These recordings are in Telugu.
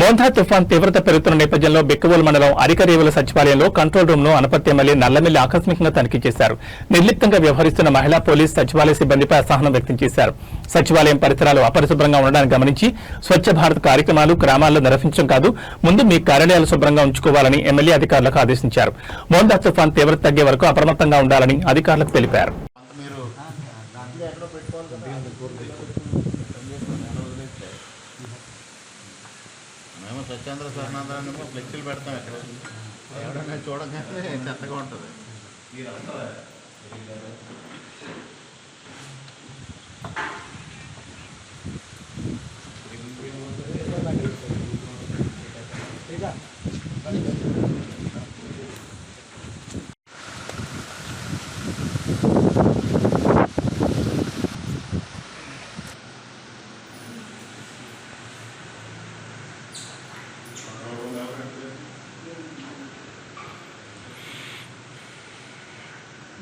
మోంధా తుఫాన్ తీవ్రత పెరుగుతున్న నేపథ్యంలో బిక్కవోలు మండలం అరికరేవుల సచివాలయంలో కంట్రోల్ రూమ్ను అనపర్తి ఎమ్మెల్యే నల్లమెల్లి ఆకస్మికంగా తనిఖీ చేశారు. నిర్లిప్తంగా వ్యవహరిస్తున్న మహిళా పోలీస్ సచివాలయ సిబ్బందిపై అసహనం వ్యక్తం చేశారు. సచివాలయం పరిసరాలు అపరిశుభ్రంగా ఉండడాన్ని గమనించి స్వచ్ఛ భారత్ కార్యక్రమాలు గ్రామాల్లో నిర్వహించడం కాదు ముందు మీ కార్యాలయాలు శుభ్రంగా ఉంచుకోవాలని ఎమ్మెల్యే అధికారులకు ఆదేశించారు. మోందా తుఫాన్ తీవ్రత తగ్గే వరకు అప్రమత్తంగా ఉండాలని అధికారులకు తెలిపారు మీరు ఎక్కడో పెట్టుకోవాలి కదా మేము స్వచ్ఛంద్ర స్వర్ణాంధ్రాన్ని ఫ్లెక్సీలు పెడతాం ఇక్కడ. ఎవడన్నా చూడగానే చెత్తగా ఉంటుంది.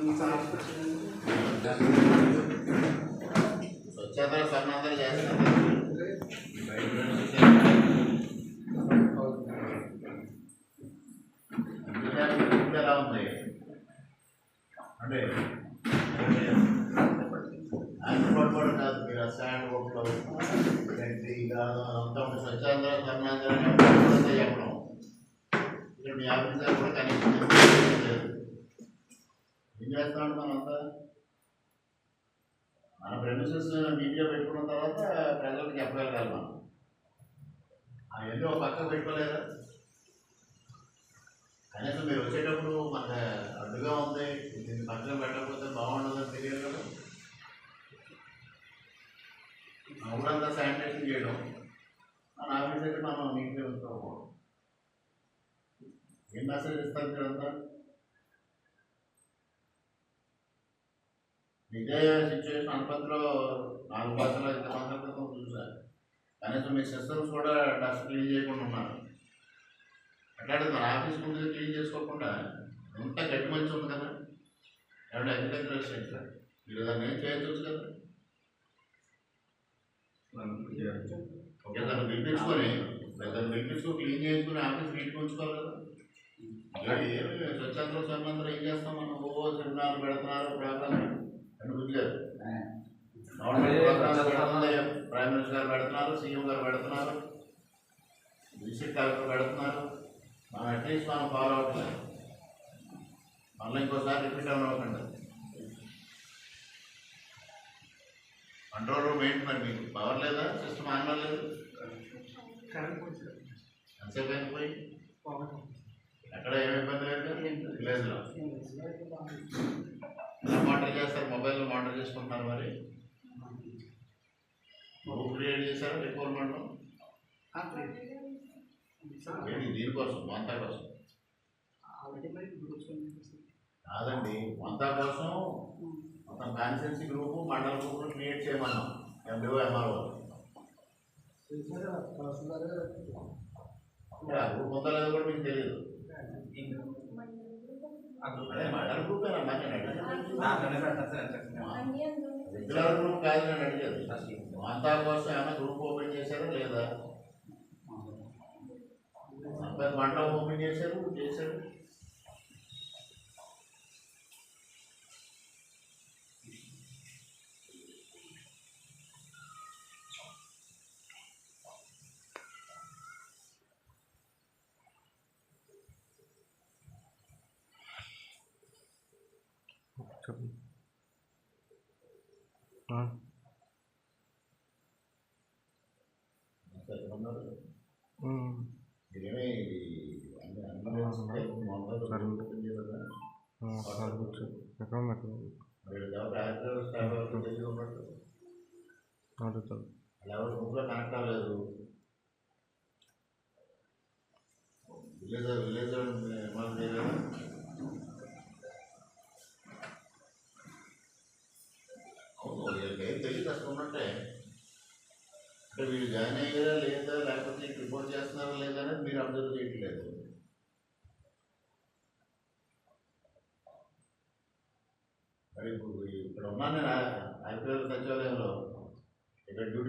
మీ సార్ స్వచ్ఛంద స్వర్ణాంధ్ర చేస్తున్నారు ఇంకా ఎలా ఉంది అంటే కాదు మీరు అంతా ఉంటే చెప్పడం ఇక్కడ మీ ఆఫీసర్ కూడా లేదు ఏం చేస్తా ఉంటాం అంతా మన ప్రెమిసెస్ మీడియా పెట్టుకున్న తర్వాత ప్రజలకు చెప్పగలగాలి మనం అవన్నీ ఒక పక్క పెట్టుకోలేదా కనీసం మీరు వచ్చేటప్పుడు మనకు అడ్డుగా ఉంది దీన్ని పక్కన పెట్టకపోతే బాగుండదండి తెలియదు కదా మన ఊరంతా శానిటైజేషన్ చేయడం మన ఆఫీస్ అయితే మనం నీట్గా ఉంచుకోకూడదు ఏం మెసేజ్ ఇస్తారు మీరంతా ఇదే సిచ్యువేషన్ అనుపతిలో నాలుగు భాషలో ఇంత మంది క్రితం చూశారు కనీసం మీ సిస్టమ్స్ కూడా డస్ట్ క్లీన్ చేయకుండా ఉన్నారు. అట్లాంటిది మన ఆఫీస్ ముందు క్లీన్ చేసుకోకుండా ఎంత గట్టి మంచి ఉంది కదా. ఏమంటే అగ్రికల్చర్ రెసిడెంట్ మీరు దాన్ని ఏం చేయొచ్చు కదా? ఓకే దాన్ని పిలిపించుకొని దాన్ని పిలిపించుకొని క్లీన్ చేసుకుని ఆఫీస్ నీట్గా ఉంచుకోవాలి కదా. స్వచ్ఛంద్ర స్వర్ణందరూ ఏం చేస్తాం? మనం ఓ సెమినార్ పెడుతున్నారు ప్రోగ్రామ్ అని బుద్ధిలేదు ప్రైమ్ మినిస్టర్ గారు పెడుతున్నారు సీఎం గారు పెడుతున్నారు డిస్ట్రిక్ట్ కలెక్టర్ పెడుతున్నారు. మనం అట్లీస్ట్ మనం ఫాలో అవ్వట్లేదు. మళ్ళీ ఇంకోసారి రిపీట్ అవ్వకుండా. కంట్రోల్ రూమ్ ఏంటి మరి మీకు? పవర్ లేదా? సిస్టమ్ ఆన్ లేదు అయింది పోయి? ఎక్కడ ఏమి ఇబ్బంది లేదు. విలేజ్లో ఎలా మానిటర్ చేస్తారు? మొబైల్లో మానిటర్ చేసుకుంటున్నారు మరి? గ్రూప్ క్రియేట్ చేశారు? రిక్వైర్మెంట్ ఏంటి దీనికోసం? వంతా కోసం? కాదండి. వంతా కోసం మొత్తం కాన్స్టిట్యున్సీ గ్రూపు మండల గ్రూపులు క్రియేట్ చేయమన్నాం. ఎండిఓ ఎంఆర్ఓ గ్రూప్ ఉందో లేదో కూడా మీకు తెలియదు గ్రూప్ రెగ్యులర్ గ్రూప్ కాదు నేను అడిగేది వంతా కోసం ఏమైనా గ్రూప్ ఓపెన్ చేశారా లేదా? మండలం ఓపెన్ చేశారు చేశారు कभी हाँ అడుగుతాడు ఎవరు గుంపులో కనెక్ట్ అవ్వలేదు విలేజ్ విలేజ్ ఉన్నట్టే అంటే వీళ్ళు జాయిన్ అయ్యారా లేదా లేకపోతే ఇటు రిపోర్ట్ చేస్తున్నారా లేదా అనేది మీరు అబ్జర్వ్ చేయట్లేదు. మరి ఇప్పుడు ఇక్కడ ఉన్నాను నేను ఐపీఎల్ సచివాలయంలో. ఇక్కడ డ్యూటీ